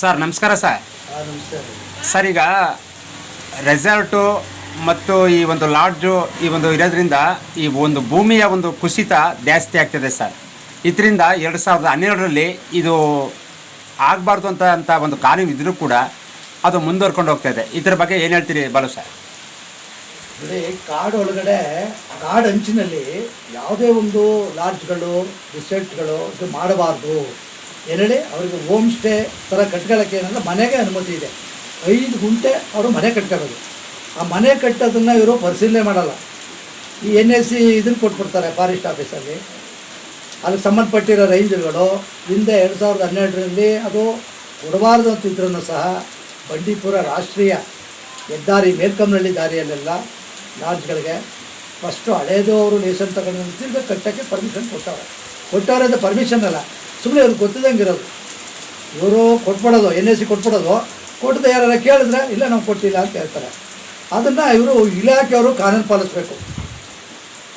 Sir ನಮಸ್ಕಾರ sir. Sir ಈಗ resort ಮತ್ತು ಈ ಒಂದು ಲಾಡ್ಜು ಈ ಒಂದು ಇರೋದ್ರಿಂದ ಈ ಒಂದು ಭೂಮಿಯ ಒಂದು ಕುಸಿತ ಜಾಸ್ತಿ ಆಗ್ತಿದೆ ಸರ್. ಇದರಿಂದ ಎರಡು ಸಾವಿರದ ಹನ್ನೆರಡರಲ್ಲಿ ಇದು ಆಗಬಾರ್ದು ಅಂತ ಅಂತ ಒಂದು ಕಾನೂನು ಇದ್ರೂ ಕೂಡ ಅದು ಮುಂದುವರ್ಕೊಂಡು ಹೋಗ್ತಾ ಇದೆ. ಇದ್ರ ಬಗ್ಗೆ ಏನು ಹೇಳ್ತೀರಿ ಬಾಲು ಸರ್? ನೋಡಿ ಕಾಡು ಒಳಗಡೆ ಕಾಡು ಅಂಚಿನಲ್ಲಿ ಯಾವುದೇ ಒಂದು ಲಾಡ್ಜ್ಗಳು ರಿಸೆಟ್ಗಳು ಇದು ಮಾಡಬಾರ್ದು. ಏನೇಳಿ ಅವರಿಗೆ ಹೋಮ್ ಸ್ಟೇ ಥರ ಕಟ್ಕೊಳ್ಳೋಕ್ಕೆ ಏನಂದ್ರೆ ಮನೆಗೆ ಅನುಮತಿ ಇದೆ. ಐದು ಗುಂಟೆ ಅವರು ಮನೆ ಕಟ್ಕೋಬೇಕು. ಆ ಮನೆ ಕಟ್ಟೋದನ್ನು ಇವರು ಪರಿಶೀಲನೆ ಮಾಡಲ್ಲ. ಈ ಎನ್ ಎಸ್ ಸಿ ಇದನ್ನು ಕೊಟ್ಬಿಡ್ತಾರೆ ಫಾರೆಸ್ಟ್ ಆಫೀಸಲ್ಲಿ. ಅದಕ್ಕೆ ಸಂಬಂಧಪಟ್ಟಿರೋ ರೇಂಜ್ಗಳು ಹಿಂದೆ ಎರಡು ಸಾವಿರದ ಹನ್ನೆರಡರಲ್ಲಿ ಅದು ಕೊಡಬಾರ್ದು ಅಂತಿದ್ರೂ ಸಹ ಬಂಡೀಪುರ ರಾಷ್ಟ್ರೀಯ ಹೆದ್ದಾರಿ ಮೇಲ್ಕಂನಹಳ್ಳಿ ದಾರಿಯಲ್ಲೆಲ್ಲ ಲಾಡ್ಜ್ಗಳಿಗೆ ಫಸ್ಟು ಹಳೇದು ಅವರು ಲೇಸನ್ ತಗೊಂಡು ಕಟ್ಟೋಕ್ಕೆ ಪರ್ಮಿಷನ್ ಕೊಟ್ಟವ್ರೆ. ಕೊಟ್ಟವ್ರೆ ಪರ್ಮಿಷನ್ ಅಲ್ಲ. ಸುಮ್ಮನೆ ಅವ್ರಿಗೆ ಗೊತ್ತಿದ್ದಂಗೆ ಇರೋದು ಇವರು ಕೊಟ್ಬಿಡೋದು, ಎನ್ ಎಸ್ ಸಿ ಕೊಟ್ಬಿಡೋದು. ಕೊಟ್ಟಿದ್ದ ಯಾರು ಕೇಳಿದ್ರೆ, ಇಲ್ಲ ನಾವು ಕೊಟ್ಟಿಲ್ಲ ಅಂತ ಹೇಳ್ತಾರೆ. ಅದನ್ನು ಇವರು ಇಲಾಖೆಯವರು ಕಾನೂನು ಪಾಲಿಸಬೇಕು.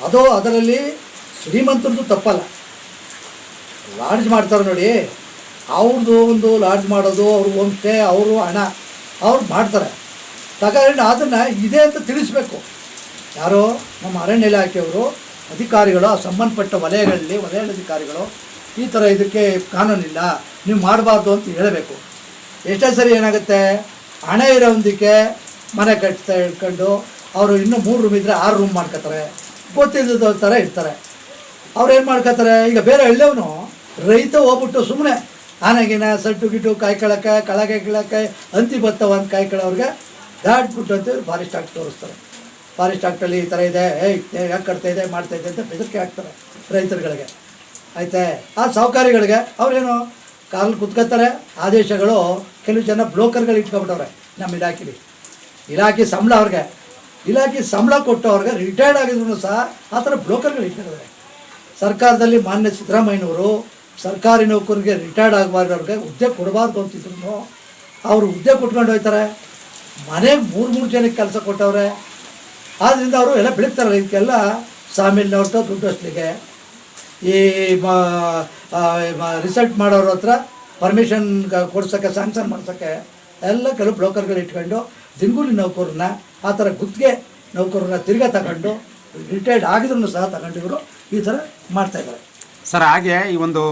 ಅದು ಅದರಲ್ಲಿ ಶ್ರೀಮಂತರದ್ದು ತಪ್ಪಲ್ಲ. ಲಾಡ್ಜ್ ಮಾಡ್ತಾರೆ ನೋಡಿ. ಅವ್ರದ್ದು ಒಂದು ಲಾಡ್ಜ್ ಮಾಡೋದು, ಅವ್ರ ಹೋಮ್ ಸ್ಟೇ ಅವರು ಹಣ, ಅವ್ರು ಮಾಡ್ತಾರೆ. ತಗೊಂಡು ಅದನ್ನು ಇದೆ ಅಂತ ತಿಳಿಸ್ಬೇಕು. ಯಾರೋ ನಮ್ಮ ಅರಣ್ಯ ಇಲಾಖೆಯವರು, ಅಧಿಕಾರಿಗಳು, ಆ ಸಂಬಂಧಪಟ್ಟ ವಲಯಗಳಲ್ಲಿ ವಲಯ ಅಧಿಕಾರಿಗಳು ಈ ಥರ ಇದಕ್ಕೆ ಕಾನೂನಿಲ್ಲ. ನೀವು ಮಾಡಬಾರ್ದು ಅಂತ ಹೇಳಬೇಕು. ಎಷ್ಟೇ ಸರಿ ಏನಾಗುತ್ತೆ? ಹಣ ಇರೋದಕ್ಕೆ ಮನೆ ಕಟ್ತಾ ಇಟ್ಕೊಂಡು ಅವರು ಇನ್ನೂ ಮೂರು ರೂಮ್ ಇದ್ದರೆ ಆರು ರೂಮ್ ಮಾಡ್ಕೋತಾರೆ. ಗೊತ್ತಿಲ್ಲದ ಥರ ಇರ್ತಾರೆ. ಅವ್ರು ಏನು ಮಾಡ್ಕೋತಾರೆ? ಈಗ ಬೇರೆ ಹಳ್ಳಿಯವನು ರೈತ ಹೋಗ್ಬಿಟ್ಟು ಸುಮ್ಮನೆ ಆನೆಗಿನ ಸಟ್ಟು ಗಿಟ್ಟು ಕಾಯ್ಕೊಳ್ಳೋಕೆ ಕಳಗೆ ಕೀಳಕ್ಕೆ ಅಂತಿ ಬತ್ತವ ಅಂತ ಕಾಯ್ಕೊಳ್ಳೋರ್ಗೆ ದಾಟ್ಬಿಟ್ಟು ಅಂತ ಫಾರೆಸ್ಟ್ ಆಕ್ಟ್ ತೋರಿಸ್ತಾರೆ. ಫಾರೆಸ್ಟ್ ಆಕ್ಟಲ್ಲಿ ಈ ಥರ ಇದೆ. ಏಯ್ ಯಾಕೆ ಕಟ್ತಾ ಇದೆ, ಮಾಡ್ತಾ ಇದೆ ಅಂತ ಬೆದರಿಕೆ ಹಾಕ್ತಾರೆ ರೈತರುಗಳಿಗೆ. ಆಯ್ತಾ? ಆ ಸಾಹುಕಾರಿಗಳಿಗೆ ಅವರೇನು ಕಾಲು ಕುತ್ಕೋತಾರೆ ಆದೇಶಗಳು ಕೆಲವು ಜನ ಬ್ರೋಕರ್ಗಳು ಇಟ್ಕೊಬಿಟ್ಟವ್ರೆ ನಮ್ಮ ಇಲಾಖೆಲಿ. ಇಲಾಖೆ ಸಂಬಳ ಅವ್ರಿಗೆ. ಇಲಾಖೆ ಸಂಬಳ ಕೊಟ್ಟವ್ರಿಗೆ ರಿಟೈರ್ಡ್ ಆಗಿದ್ರು ಸಹ ಆ ಥರ ಬ್ರೋಕರ್ಗಳು ಇಟ್ಕೊಂಡಿದ್ದಾರೆ. ಸರ್ಕಾರದಲ್ಲಿ ಮಾನ್ಯ ಸಿದ್ದರಾಮಯ್ಯನವರು, ಸರ್ಕಾರಿ ನೌಕರಿಗೆ ರಿಟೈರ್ಡ್ ಆಗಬಾರ್ದವ್ರಿಗೆ ಹುದ್ದೆ ಕೊಡಬಾರ್ದು ಅಂತಿದ್ರು. ಅವರು ಹುದ್ದೆ ಕೊಟ್ಕೊಂಡು ಹೋಗ್ತಾರೆ ಮನೆಗೆ ಮೂರು ಮೂರು ಜನಕ್ಕೆ ಕೆಲಸ ಕೊಟ್ಟವ್ರೆ. ಆದ್ದರಿಂದ ಅವರು ಎಲ್ಲ ಬೆಳೀತಾರೆ. ಇದಕ್ಕೆಲ್ಲ ಸಾಮಿಲ್ನವ್ರದ್ದು ದುಡ್ಡು ಅಷ್ಟಲಿಗೆ. ಈ ರಿಸಲ್ಟ್ ಮಾಡೋರ ಹತ್ರ ಪರ್ಮಿಷನ್ ಕೊಡ್ಸೋಕ್ಕೆ ಸ್ಯಾಂಕ್ಷನ್ ಮಾಡ್ಸೋಕ್ಕೆ ಎಲ್ಲ ಕೆಲವು ಬ್ರೋಕರ್ಗಳು ಇಟ್ಕೊಂಡು ದಿನಗೂಲಿ ನೌಕರನ್ನ ಆ ಥರ ಗುತ್ತಿಗೆ ನೌಕರನ್ನ ತಿರ್ಗಾ ತಗೊಂಡು ರಿಟೈರ್ಡ್ ಆಗಿದ್ರು ಸಹ ತಗೊಂಡಿದ್ರು ಈ ಥರ ಮಾಡ್ತಾಯಿದ್ದಾರೆ ಸರ್, ಹಾಗೆ ಈ ಒಂದು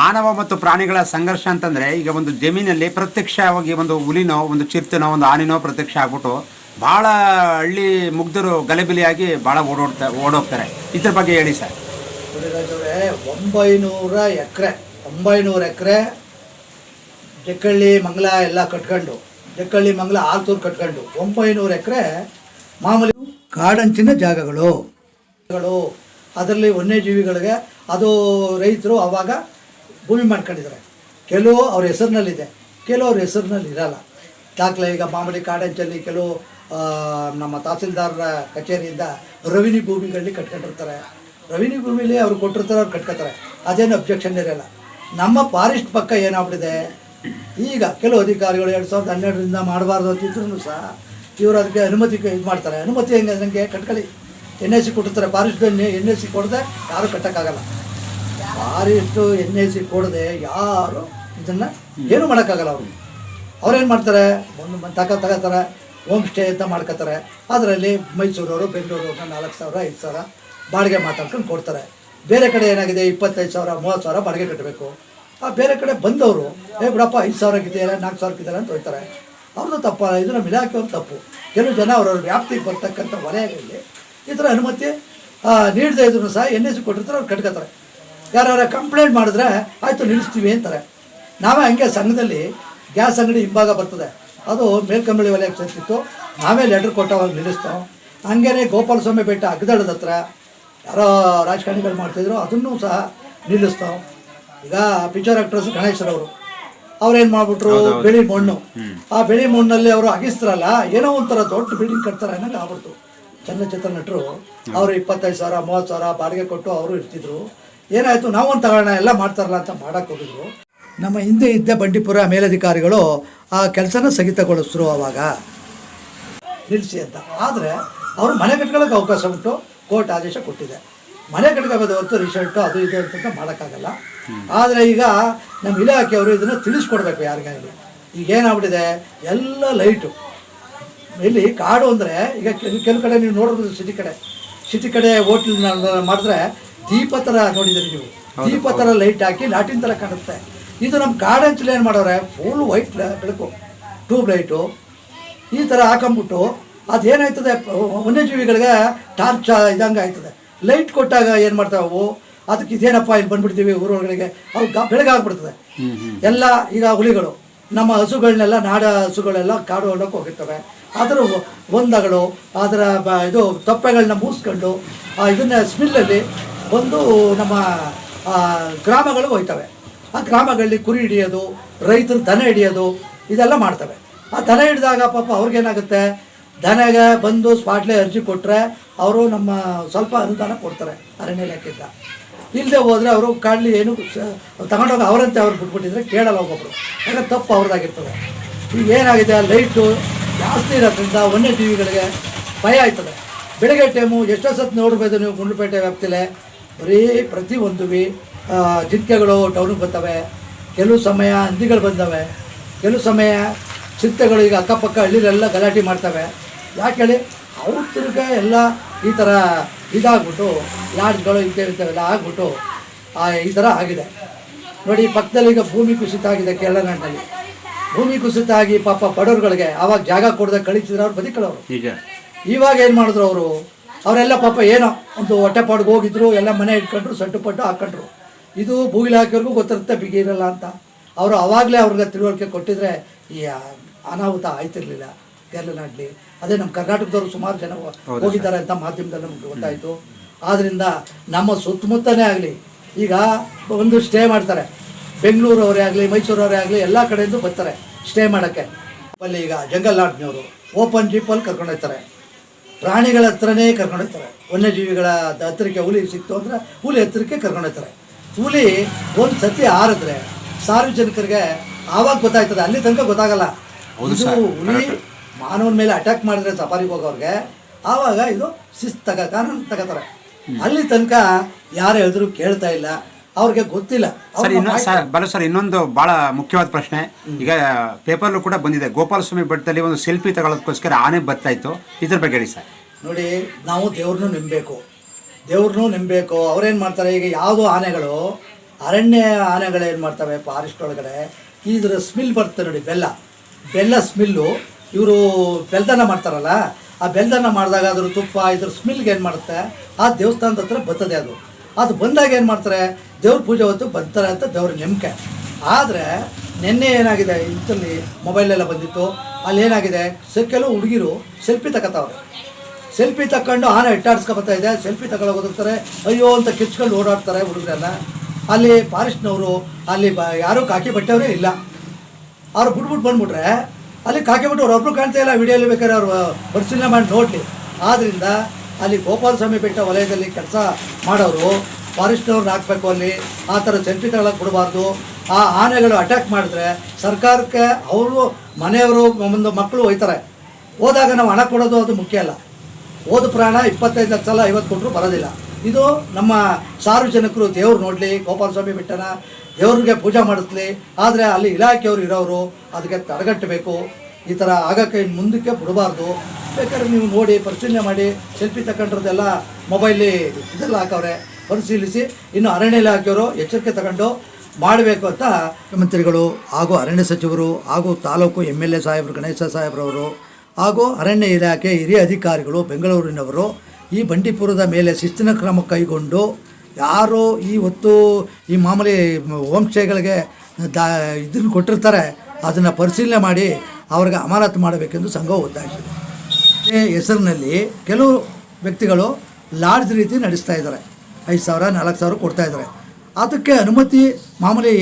ಮಾನವ ಮತ್ತು ಪ್ರಾಣಿಗಳ ಸಂಘರ್ಷ ಅಂತಂದರೆ ಈಗ ಒಂದು ಜಮೀನಲ್ಲಿ ಪ್ರತ್ಯಕ್ಷವಾಗಿ ಒಂದು ಹುಲಿನೋ, ಒಂದು ಚಿರ್ತನೋ, ಒಂದು ಆನೆನೋ ಪ್ರತ್ಯಕ್ಷ ಆಗ್ಬಿಟ್ಟು ಭಾಳ ಹಳ್ಳಿ ಮುಗ್ಧರು ಗಲೆಬಿಲಿಯಾಗಿ ಭಾಳ ಓಡೋಡ್ತಾ, ಓಡೋಗ್ತಾರೆ. ಇದ್ರ ಬಗ್ಗೆ ಹೇಳಿ ಸರ್. ಅವರೇ ಒಂಬೈನೂರ ಎಕರೆ, ಒಂಬೈನೂರು ಎಕರೆ ಜಕ್ಕಳ್ಳಿ ಮಂಗಲ ಎಲ್ಲ ಕಟ್ಕೊಂಡು ಜಕ್ಕಳ್ಳಿ ಮಂಗಲ ಆಲ್ತೂರು ಕಟ್ಕೊಂಡು, ಒಂಬೈನೂರು ಎಕರೆ ಮಾಮೂಲಿ ಕಾಡಂಚಿನ ಜಾಗಗಳು. ಗಳು, ಅದರಲ್ಲಿ ವನ್ಯಜೀವಿಗಳಿಗೆ ಅದು ರೈತರು ಅವಾಗ ಭೂಮಿ ಮಾಡ್ಕೊಂಡಿದ್ದಾರೆ. ಕೆಲವು ಅವ್ರ ಹೆಸರಿನಲ್ಲಿದೆ, ಕೆಲವು ಅವ್ರ ಹೆಸರಿನಲ್ಲಿ ಇರಲ್ಲ. ದಾಖಲೆ ಈಗ ಮಾಮೂಲಿ ಕಾಡಂಚಲ್ಲಿ ಕೆಲವು ನಮ್ಮ ತಹಸೀಲ್ದಾರರ ಕಚೇರಿಯಿಂದ ರವಿನಿ ಭೂಮಿಗಳಲ್ಲಿ ಕಟ್ಕೊಂಡಿರ್ತಾರೆ. ರೆವಿನ್ಯೂ ಭೂಮಿಲಿ ಅವ್ರು ಕೊಟ್ಟಿರ್ತಾರೆ, ಅವ್ರು ಕಟ್ಕೋತಾರೆ. ಅದೇನು ಅಬ್ಜೆಕ್ಷನ್ ಇರಲ್ಲ. ನಮ್ಮ ಫಾರೆಸ್ಟ್ ಪಕ್ಕ ಏನಾಗ್ಬಿಟ್ಟಿದೆ? ಈಗ ಕೆಲವು ಅಧಿಕಾರಿಗಳು ಎರಡು ಸಾವಿರದ ಹನ್ನೆರಡರಿಂದ ಮಾಡಬಾರ್ದು ಅಂತಿದ್ರು ಸಹ ಇವರು ಅದಕ್ಕೆ ಅನುಮತಿ ಇದು ಮಾಡ್ತಾರೆ. ಅನುಮತಿ ಹೆಂಗೆ ನನಗೆ ಕಟ್ಕೊಳ್ಳಿ. ಎನ್ ಎ ಸಿ ಕೊಟ್ಟಿರ್ತಾರೆ. ಫಾರೆಸ್ಟ್ ಎನ್ ಎ ಸಿ ಕೊಡದೆ ಯಾರು ಕಟ್ಟೋಕ್ಕಾಗಲ್ಲ. ಫಾರೆಸ್ಟು ಎನ್ ಎ ಸಿ ಕೊಡದೆ ಯಾರು ಇದನ್ನು ಏನು ಮಾಡೋಕ್ಕಾಗಲ್ಲ ಅವರು. ಅವ್ರೇನು ಮಾಡ್ತಾರೆ? ಒಂದು ತಕ ತಗೋತಾರೆ. ಹೋಮ್ ಸ್ಟೇ ಅಂತ ಮಾಡ್ಕೋತಾರೆ. ಅದರಲ್ಲಿ ಮೈಸೂರವರು ಬೆಂಗಳೂರು ನಾಲ್ಕು ಸಾವಿರ, ಐದು ಸಾವಿರ ಬಾಡಿಗೆ ಮಾತಾಡ್ಕೊಂಡು ಕೊಡ್ತಾರೆ. ಬೇರೆ ಕಡೆ ಏನಾಗಿದೆ? ಇಪ್ಪತ್ತೈದು ಸಾವಿರ, ಮೂವತ್ತು ಸಾವಿರ ಬಾಡಿಗೆ ಕಟ್ಟಬೇಕು. ಆ ಬೇರೆ ಕಡೆ ಬಂದವರು, ಏ ಬಿಡಪ್ಪ, ಐದು ಸಾವಿರಕ್ಕಿದೆಯಲ್ಲ ನಾಲ್ಕು ಸಾವಿರಕ್ಕಿದೆಯಲ್ಲ ಅಂತ ಹೋಗ್ತಾರೆ ಅವ್ರದ್ದು ತಪ್ಪ, ಇದು ನಮ್ಮ ಇಲಾಖೆಯವ್ರ ತಪ್ಪು. ಕೆಲವು ಜನ ಅವರ ವ್ಯಾಪ್ತಿಗೆ ಬರ್ತಕ್ಕಂಥ ವಲಯಗಳಲ್ಲಿ ಈ ಥರ ಅನುಮತಿ ನೀಡದೇ ಇದ್ರು ಸಹ ಎನ್ ಎಸ್ ಕೊಟ್ಟಿರ್ತಾರೆ, ಅವ್ರು ಕಟ್ಕೋತಾರೆ. ಯಾರು ಕಂಪ್ಲೇಂಟ್ ಮಾಡಿದ್ರೆ, ಆಯಿತು, ನಿಲ್ಲಿಸ್ತೀವಿ ಅಂತಾರೆ. ನಾವೇ ಹಂಗೆ ಸಂಘದಲ್ಲಿ ಗ್ಯಾಸ್ ಅಂಗಡಿ ಹಿಂಭಾಗ ಬರ್ತದೆ. ಅದು ಮೇಲ್ಕಂಬಳಿ ವಲಯಕ್ಕೆ ಸೇರ್ತಿತ್ತು. ನಾವೇ ಲೆಟ್ರ್ ಕೊಟ್ಟವಾಗ ನಿಲ್ಲಿಸ್ತೋ ಹಂಗೇನೆ ಗೋಪಾಲಸ್ವಾಮಿ ಬೆಟ್ಟ ಅಗ್ದಳದ ಹತ್ರ ಯಾರೋ ರಾಜಕಾರಣಿಗಳು ಮಾಡ್ತಿದ್ರು ಅದನ್ನು ಸಹ ನಿಲ್ಲಿಸ್ತಾವೆ. ಈಗ ಪಿಕ್ಚರ್ ಆ್ಯಕ್ಟ್ರಸ್ ಗಣೇಶರವರು ಅವ್ರೇನು ಮಾಡ್ಬಿಟ್ರು? ಬಿಳಿ ಮಣ್ಣು. ಆ ಬಿಳಿ ಮಣ್ಣಲ್ಲಿ ಅವರು ಅಗಿಸ್ತಾರಲ್ಲ ಏನೋ ಒಂಥರ ದೊಡ್ಡ ಬಿಲ್ಡಿಂಗ್ ಕಟ್ತಾರೆ ಅನ್ನೋಕ್ಕೆ ಆಗ್ಬಿಡ್ತು. ಚಲನಚಿತ್ರ ನಟರು ಅವರು ಇಪ್ಪತ್ತೈದು ಸಾವಿರ ಮೂವತ್ತು ಸಾವಿರ ಬಾಡಿಗೆ ಕೊಟ್ಟು ಅವರು ಇರ್ತಿದ್ರು. ಏನಾಯಿತು? ನಾವೊಂದು ತಗೋಣ ಎಲ್ಲ ಮಾಡ್ತಾರಲ್ಲ ಅಂತ ಮಾಡಕ್ಕೆ ಹೋಗಿದ್ರು. ನಮ್ಮ ಹಿಂದೆ ಇದ್ದ ಬಂಡೀಪುರ ಮೇಲಧಿಕಾರಿಗಳು ಆ ಕೆಲಸನ ಸ್ಥಗಿತಗೊಳಿಸಿದ್ರು ಅವಾಗ. ನಿಲ್ಲಿಸಿ ಅಂತ. ಆದರೆ ಅವರು ಮನೆ ಕಟ್ಕೊಳ್ಳೋಕೆ ಅವಕಾಶ ಉಂಟು. ಕೋರ್ಟ್ ಆದೇಶ ಕೊಟ್ಟಿದೆ. ಮನೆ ಕಟ್ಕೋಬೋದು ಹೊರತು ರಿಸಲ್ಟು ಅದು ಇದು ಅಂತ ಮಾಡೋಕ್ಕಾಗಲ್ಲ. ಆದರೆ ಈಗ ನಮ್ಮ ಇಲಾಖೆಯವರು ಇದನ್ನು ತಿಳಿಸ್ಕೊಡ್ಬೇಕು ಯಾರಿಗಾಗಲಿ ಈಗ ಏನಾಗ್ಬಿಟ್ಟಿದೆ? ಎಲ್ಲ ಲೈಟು ಇಲ್ಲಿ ಕಾಡು ಅಂದರೆ ಈಗ ಕೆಲ ಕೆಲವು ಕಡೆ ನೀವು ನೋಡ್ಬೋದು ಸಿಟಿ ಕಡೆ. ಸಿಟಿ ಕಡೆ ಹೋಟ್ಲ್ ಮಾಡಿದ್ರೆ ದೀಪ ಥರ ನೋಡಿದ್ದೀರಿ ನೀವು. ದೀಪ ಥರ ಲೈಟ್ ಹಾಕಿ ಲಾಟಿನ್ ಥರ ಕಾಣುತ್ತೆ. ಇದು ನಮ್ಮ ಕಾಡಂಚಲ್ಲಿ ಏನು ಮಾಡೋರೆ? ಫುಲ್ ವೈಟ್ ಬೆಳಕು. ಟ್ಯೂಬ್ ಲೈಟು ಈ ಥರ ಹಾಕೊಂಬಿಟ್ಟು ಅದೇನಾಯ್ತದೆ? ವನ್ಯಜೀವಿಗಳಿಗೆ ಟಾರ್ಚ್ ಇದಂಗೆ ಆಯ್ತದೆ. ಲೈಟ್ ಕೊಟ್ಟಾಗ ಏನು ಮಾಡ್ತಾವೆ ಅವು ಅದಕ್ಕೆ ಇದೇನಪ್ಪ ಇಲ್ಲಿ ಬಂದ್ಬಿಡ್ತೀವಿ ಊರೊಳಗಡೆಗೆ ಅವು ಗ ಬೆಳಗಾಗ್ಬಿಡ್ತದೆ ಎಲ್ಲ ಈಗ ಹುಲಿಗಳು ನಮ್ಮ ಹಸುಗಳನ್ನೆಲ್ಲ ನಾಡ ಹಸುಗಳೆಲ್ಲ ಕಾಡು ಹೊಡೋಕೆ ಹೋಗಿರ್ತವೆ. ಅದರ ಒಂದಗಳು ಅದರ ಬ ಇದು ತೊಪ್ಪೆಗಳನ್ನ ಮೂಸ್ಕೊಂಡು ಆ ಇದನ್ನ ಸ್ಮಿಲ್ಲಲ್ಲಿ ಬಂದು ನಮ್ಮ ಗ್ರಾಮಗಳು ಹೋಯ್ತವೆ. ಆ ಗ್ರಾಮಗಳಲ್ಲಿ ಕುರಿ ಹಿಡಿಯೋದು ರೈತರು ದನ ಹಿಡಿಯೋದು ಇದೆಲ್ಲ ಮಾಡ್ತವೆ. ಆ ದನ ಹಿಡಿದಾಗ ಪಾಪ ಅವ್ರಿಗೇನಾಗುತ್ತೆ? ದನಗೆ ಬಂದು ಸ್ಪಾಟ್ಲೆ ಅರ್ಜಿ ಕೊಟ್ಟರೆ ಅವರು ನಮ್ಮ ಸ್ವಲ್ಪ ಅನುದಾನ ಕೊಡ್ತಾರೆ ಅರಣ್ಯ ಇಲಾಖೆಯಿಂದ. ಇಲ್ಲದೆ ಹೋದರೆ ಅವರು ಕಾಡಲಿ ಏನು ತಗೊಂಡೋಗಿ ಅವರಂತೆ ಅವ್ರು ಬಿಟ್ಬಿಟ್ಟಿದ್ರೆ ಕೇಳಲ್ಲ ಒಬ್ಬೊಬ್ಬರು ಯಾಕಂದ್ರೆ ತಪ್ಪು ಅವ್ರದ್ದಾಗಿರ್ತದೆ. ಈಗ ಏನಾಗಿದೆ, ಲೈಟು ಜಾಸ್ತಿ ಇರೋದ್ರಿಂದ ವನ್ಯಜೀವಿಗಳಿಗೆ ಭಯ ಆಯ್ತದೆ. ಬೆಳಗ್ಗೆ ಟೈಮು ಎಷ್ಟೋ ಸತ್ತು ನೋಡ್ಬೋದು ನೀವು ಗುಂಡ್ಲುಪೇಟೆ ವ್ಯಾಪ್ತಿಲೆ. ಬರೀ ಪ್ರತಿ ಒಂದು ಜಿಂಕೆಗಳು ಟೌನಿಗೆ ಬರ್ತವೆ ಕೆಲವು ಸಮಯ ಹಂದಿಗಳು ಬಂದವೆ. ಕೆಲವು ಸಮಯ ಚಿತ್ತೆಗಳು ಈಗ ಅಕ್ಕಪಕ್ಕ ಹಳ್ಳಿಲೆಲ್ಲ ಗಲಾಟೆ ಮಾಡ್ತವೆ. ಯಾಕೆ ಹೇಳಿ? ಅವ್ರ ತಿರ್ಗ ಎಲ್ಲ ಈ ಥರ ಇದಾಗ್ಬಿಟ್ಟು ಲಾಡ್ಜ್ಗಳು ಇಂಥವು ಇಂಥವೆಲ್ಲ ಆಗ್ಬಿಟ್ಟು ಈ ಥರ ಆಗಿದೆ. ನೋಡಿ ಪಕ್ಕದಲ್ಲಿ ಈಗ ಭೂಮಿ ಕುಸಿತ ಆಗಿದೆ ಕೇರಳನಾಡಿನಲ್ಲಿ. ಭೂಮಿ ಕುಸಿತ ಆಗಿ ಪಾಪ ಬಡವ್ರುಗಳಿಗೆ ಆವಾಗ ಜಾಗ ಕೊಡದೆ ಕಳಿಸಿದ್ರೆ ಅವ್ರು ಬದುಕಳವ್ರು ಇವಾಗ ಏನು ಮಾಡಿದ್ರು ಅವರು? ಅವರೆಲ್ಲ ಪಾಪ ಏನೋ ಒಂದು ಹೊಟ್ಟೆಪಾಡಿಗೆ ಹೋಗಿದ್ರು ಎಲ್ಲ ಮನೆ ಇಟ್ಕೊಂಡ್ರು ಸಟ್ಟುಪಟ್ಟು ಹಾಕೊಂಡ್ರು. ಇದು ಭೂ ಇಲಾಖೆಯವ್ರಿಗೂ ಗೊತ್ತಿರುತ್ತೆ ಬಿಗಿ ಇರಲ್ಲ ಅಂತ. ಅವರು ಅವಾಗಲೇ ಅವ್ರಿಗೆ ತಿಳುವಳಿಕೆ ಕೊಟ್ಟಿದ್ರೆ ಈ ಅನಾಹುತ ಆಯ್ತಿರ್ಲಿಲ್ಲ. ಕೇರಳನಾಡ್ಲಿ ಅದೇ ನಮ್ಮ ಕರ್ನಾಟಕದವರು ಸುಮಾರು ಜನ ಹೋಗಿದ್ದಾರೆ ಅಂತ ಮಾಧ್ಯಮದಲ್ಲಿ ನಮ್ಗೆ ಗೊತ್ತಾಯಿತು. ಆದ್ದರಿಂದ ನಮ್ಮ ಸುತ್ತಮುತ್ತನೇ ಆಗಲಿ ಈಗ ಒಂದು ಸ್ಟೇ ಮಾಡ್ತಾರೆ. ಬೆಂಗಳೂರವರೇ ಆಗಲಿ ಮೈಸೂರವರೇ ಆಗಲಿ ಎಲ್ಲ ಕಡೆಯಿಂದ ಬರ್ತಾರೆ ಸ್ಟೇ ಮಾಡೋಕ್ಕೆ. ಅಲ್ಲಿ ಈಗ ಜಂಗಲ್ ಲಾಡ್ಜ್ನವರು ಓಪನ್ ಜೀಪಲ್ಲಿ ಕರ್ಕೊಂಡೋಗ್ತಾರೆ ಪ್ರಾಣಿಗಳ ಹತ್ರನೇ ಕರ್ಕೊಂಡು ಹೋಗ್ತಾರೆ. ವನ್ಯಜೀವಿಗಳ ಹತ್ತಿರಕ್ಕೆ ಹುಲಿ ಸಿಕ್ತು ಅಂದರೆ ಹುಲಿ ಹತ್ತಿರಕ್ಕೆ ಕರ್ಕೊಂಡೋಗ್ತಾರೆ ಹುಲಿ ಒಂದು ಸತಿ ಆರಿದ್ರೆ ಸಾರ್ವಜನಿಕರಿಗೆ ಆವಾಗ ಗೊತ್ತಾಯ್ತದೆ ಅಲ್ಲಿ ತನಕ ಗೊತ್ತಾಗಲ್ಲ. ಹುಲಿ ಮಾನವನ ಮೇಲೆ ಅಟ್ಯಾಕ್ ಮಾಡಿದ್ರೆ ಸಫಾರಿಗೆ ಹೋಗೋರಿಗೆ ಆವಾಗ ಇದು ಶಿಸ್ತು ತಗ ಕಾನೂನು ತಗೋತಾರೆ. ಅಲ್ಲಿ ತನಕ ಯಾರು ಹೇಳಿದ್ರು ಕೇಳ್ತಾ ಇಲ್ಲ. ಅವ್ರಿಗೆ ಗೊತ್ತಿಲ್ಲ. ಸರ್ ಸರ್ ಬಲ ಸರ್ ಇನ್ನೊಂದು ಬಹಳ ಮುಖ್ಯವಾದ ಪ್ರಶ್ನೆ. ಈಗ ಪೇಪರ್ಲು ಕೂಡ ಬಂದಿದೆ. ಗೋಪಾಲಸ್ವಾಮಿ ಬೆಟ್ಟದಲ್ಲಿ ಒಂದು ಸೆಲ್ಫಿ ತಗೊಳ್ಳೋದಕ್ಕೋಸ್ಕರ ಆನೆ ಬರ್ತಾ ಇತ್ತು. ಇದ್ರ ಬಗ್ಗೆ ಹೇಳಿ ಸರ್. ನೋಡಿ ನಾವು ದೇವ್ರನ್ನೂ ನಂಬಬೇಕು. ದೇವ್ರನ್ನೂ ನಂಬಬೇಕು. ಅವ್ರೇನು ಮಾಡ್ತಾರೆ ಈಗ ಯಾವುದೋ ಆನೆಗಳು ಅರಣ್ಯ ಆನೆಗಳು ಏನು ಮಾಡ್ತವೆ ಫಾರೆಸ್ಟ್ ಒಳಗಡೆ. ಇದ್ರ ಸ್ಮಿಲ್ ಬರ್ತದೆ ನೋಡಿ ಬೆಲ್ಲ. ಬೆಲ್ಲ ಸ್ಮಿಲ್ಲು ಇವರು ಬೆಲ್ದನ ಮಾಡ್ತಾರಲ್ಲ, ಆ ಬೆಲ್ದನ ಮಾಡಿದಾಗ ಅದ್ರ ತುಪ್ಪ, ಇದ್ರ ಸ್ಮಿಲ್ಗೆ ಏನು ಮಾಡುತ್ತೆ? ಆ ದೇವಸ್ಥಾನದ ಹತ್ರ ಬರ್ತದೆ ಅದು. ಅದು ಬಂದಾಗ ಏನು ಮಾಡ್ತಾರೆ? ದೇವ್ರ ಪೂಜೆ ಹೊತ್ತು ಬರ್ತಾರೆ ಅಂತ ದೇವ್ರ ನಂಬಿಕೆ. ಆದರೆ, ನಿನ್ನೆ ಏನಾಗಿದೆ? ಇಂಥಲ್ಲಿ ಮೊಬೈಲೆಲ್ಲ ಬಂದಿತ್ತು. ಅಲ್ಲಿ ಏನಾಗಿದೆ? ಕೆಲವು ಹುಡುಗಿರು ಸೆಲ್ಫಿ ತಗೋತಾವ್ರೆ ಸೆಲ್ಫಿ ತಕೊಂಡು ಆನೆ ಇಟ್ಟಾಡ್ಸ್ಕೊಬತ್ತಾ ಇದೆ. ಸೆಲ್ಫಿ ತಗೊಳ್ಳೋಕೆ ಹೋಗ್ತಾರೆ. ಅಯ್ಯೋ ಅಂತ ಕಿಚ್ಕೊಂಡು ಓಡಾಡ್ತಾರೆ ಹುಡುಗರೆಲ್ಲ. ಅಲ್ಲಿ ಫಾರೆಸ್ಟ್ನವರು, ಅಲ್ಲಿ ಬ, ಯಾರೂ ಕಾಕಿ ಬಟ್ಟೆಯವರೇ ಇಲ್ಲ. ಅವ್ರು ಬಿಟ್ಬಿಟ್ಟು ಬಂದ್ಬಿಟ್ರೆ ಅಲ್ಲಿ ಕಾಕಿ ಬಿಟ್ಟು ಅವ್ರು ಒಬ್ರು ಕಾಣ್ತಾ ಇಲ್ಲ, ವಿಡಿಯೋಲಿ ಬೇಕಾದ್ರೆ ಅವರು ಪರಿಶೀಲನೆ ಮಾಡಿ ನೋಡಲಿ. ಆದ್ದರಿಂದ ಅಲ್ಲಿ ಗೋಪಾಲಸ್ವಾಮಿ ಬೆಟ್ಟ ವಲಯದಲ್ಲಿ ಕೆಲಸ ಮಾಡೋರು ಫಾರೆಸ್ಟ್ನವ್ರನ್ನ ಹಾಕಬೇಕು ಅಲ್ಲಿ, ಆ ಥರ ಸೆಲ್ಫಿ ತಗೊಳಕ್ಕೆ ಬಿಡಬಾರ್ದು ಆ ಆನೆಗಳು ಅಟ್ಯಾಕ್ ಮಾಡಿದ್ರೆ ಸರ್ಕಾರಕ್ಕೆ ಅವರು ಮನೆಯವರು, ಒಂದು ಮಕ್ಕಳು ಹೋಯ್ತಾರೆ ಹೋದಾಗ ನಾವು ಹಣ ಕೊಡೋದು ಅದು ಮುಖ್ಯ ಅಲ್ಲ. ಹೋದ ಪ್ರಾಣ ಇಪ್ಪತ್ತೈದು ಲಕ್ಷ ಸಲ ಐವತ್ತು ಕೊಟ್ಟರು ಬರೋದಿಲ್ಲ. ಇದು ನಮ್ಮ ಸಾರ್ವಜನಿಕರು ದೇವ್ರು ನೋಡಲಿ, ಗೋಪಾಲಸ್ವಾಮಿ ಬೆಟ್ಟನ ದೇವ್ರಿಗೆ ಪೂಜೆ ಮಾಡಿಸ್ಲಿ, ಆದರೆ ಅಲ್ಲಿ ಇಲಾಖೆಯವರು ಇರೋರು ಅದಕ್ಕೆ ತಡೆಗಟ್ಟಬೇಕು. ಈ ಥರ ಆಗಕ್ಕೆ ಇನ್ನು ಮುಂದಕ್ಕೆ ಬಿಡಬಾರ್ದು. ಬೇಕಾದ್ರೆ ನೀವು ನೋಡಿ, ಪರಿಶೀಲನೆ ಮಾಡಿ, ಸೆಲ್ಫಿ ತಗೊಂಡ್ರದ್ದೆಲ್ಲ ಮೊಬೈಲಿ ಇದೆಲ್ಲ ಹಾಕವ್ರೆ. ಪರಿಶೀಲಿಸಿ, ಇನ್ನು ಅರಣ್ಯ ಇಲಾಖೆಯವರು ಎಚ್ಚರಿಕೆ ತಗೊಂಡು ಮಾಡಬೇಕು ಅಂತ ಮುಖ್ಯಮಂತ್ರಿಗಳು ಹಾಗೂ ಅರಣ್ಯ ಸಚಿವರು ಹಾಗೂ ತಾಲೂಕು ಎಂ ಎಲ್ ಎ ಸಾಹೇಬರು, ಗಣೇಶ ಸಾಹೇಬ್ರವರು ಹಾಗೂ ಅರಣ್ಯ ಇಲಾಖೆ ಹಿರಿಯ ಅಧಿಕಾರಿಗಳು ಬೆಂಗಳೂರಿನವರು ಈ ಬಂಡೀಪುರದ ಮೇಲೆ ಶಿಸ್ತಿನ ಕ್ರಮ ಕೈಗೊಂಡು ಯಾರು ಈ ಹೊತ್ತು ಈ ಮಾಮೂಲಿ ಹೋಮ್ ಸ್ಟೇಗಳಿಗೆ ದಾ ಇದನ್ನು ಕೊಟ್ಟಿರ್ತಾರೆ, ಅದನ್ನು ಪರಿಶೀಲನೆ ಮಾಡಿ ಅವ್ರಿಗೆ ಅಮಾನತು ಮಾಡಬೇಕೆಂದು ಸಂಘ ಒತ್ತಾಯಿಸಿದೆ. ಈ ಹೆಸರಿನಲ್ಲಿ ಕೆಲವು ವ್ಯಕ್ತಿಗಳು ಲಾಡ್ಜ್ ರೀತಿ ನಡೆಸ್ತಾ ಇದ್ದಾರೆ. ಐದು ಸಾವಿರ, ನಾಲ್ಕು ಸಾವಿರ ಕೊಡ್ತಾ ಇದ್ದಾರೆ. ಅದಕ್ಕೆ ಅನುಮತಿ ಮಾಮೂಲಿ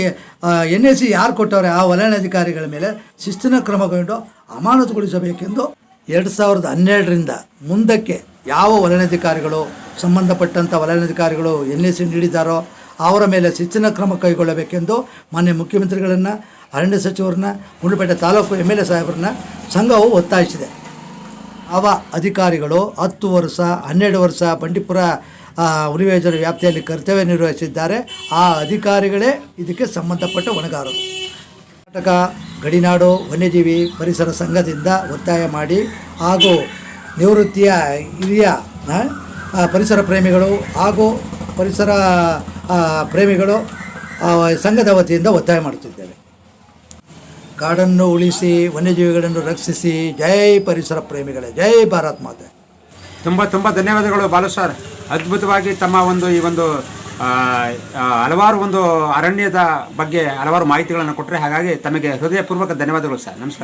ಎನ್ ಎ ಸಿ ಯಾರು ಕೊಟ್ಟವ್ರೆ, ಆ ವಲಯಾಧಿಕಾರಿಗಳ ಮೇಲೆ ಶಿಸ್ತಿನ ಕ್ರಮಗೊಂಡು ಅಮಾನತುಗೊಳಿಸಬೇಕೆಂದು ಎರಡು ಸಾವಿರದ ಹನ್ನೆರಡರಿಂದ ಮುಂದಕ್ಕೆ ಯಾವ ವಲಯಾಧಿಕಾರಿಗಳು ಸಂಬಂಧಪಟ್ಟಂಥ ವಲಯಾಧಿಕಾರಿಗಳು ಎನ್ ಎ ಸಿ ನೀಡಿದ್ದಾರೋ ಅವರ ಮೇಲೆ ಹೆಚ್ಚಿನ ಕ್ರಮ ಕೈಗೊಳ್ಳಬೇಕೆಂದು ಮಾನ್ಯ ಮುಖ್ಯಮಂತ್ರಿಗಳನ್ನು, ಅರಣ್ಯ ಸಚಿವರನ್ನ Gundlupet taluk M L A ಸಾಹೇಬರನ್ನ ಸಂಘವು ಒತ್ತಾಯಿಸಿದೆ. ಅವ ಅಧಿಕಾರಿಗಳು ಹತ್ತು ವರ್ಷ, ಹನ್ನೆರಡು ವರ್ಷ ಬಂಡೀಪುರ ಉರಿವೇಜನ ವ್ಯಾಪ್ತಿಯಲ್ಲಿ ಕರ್ತವ್ಯ ನಿರ್ವಹಿಸಿದ್ದಾರೆ, ಆ ಅಧಿಕಾರಿಗಳೇ ಇದಕ್ಕೆ ಸಂಬಂಧಪಟ್ಟ ಹೊಣೆಗಾರರು. ಕರ್ನಾಟಕ ಗಡಿನಾಡು ವನ್ಯಜೀವಿ ಪರಿಸರ ಸಂಘದಿಂದ ಒತ್ತಾಯ ಮಾಡಿ ಹಾಗೂ ನಿವೃತ್ತಿಯ ಹಿರಿಯ ಪರಿಸರ ಪ್ರೇಮಿಗಳು ಹಾಗೂ ಪರಿಸರ ಪ್ರೇಮಿಗಳು ಸಂಘದ ವತಿಯಿಂದ ಒತ್ತಾಯ ಮಾಡುತ್ತಿದ್ದೇವೆ. ಕಾಡನ್ನು ಉಳಿಸಿ, ವನ್ಯಜೀವಿಗಳನ್ನು ರಕ್ಷಿಸಿ, ಜೈ ಪರಿಸರ ಪ್ರೇಮಿಗಳೇ, ಜೈ ಭಾರತ್ ಮಾತೆ. ತುಂಬ ತುಂಬ ಧನ್ಯವಾದಗಳು ಬಾಲು ಸರ್ ಅದ್ಭುತವಾಗಿ ತಮ್ಮ ಒಂದು ಈ ಒಂದು ಹಲವಾರು ಒಂದು ಅರಣ್ಯದ ಬಗ್ಗೆ ಹಲವಾರು ಮಾಹಿತಿಗಳನ್ನು ಕೊಟ್ಟರೆ ಹಾಗಾಗಿ ತಮಗೆ ಹೃದಯಪೂರ್ವಕ ಧನ್ಯವಾದಗಳು ಸರ್ ನಮಸ್ಕಾರ.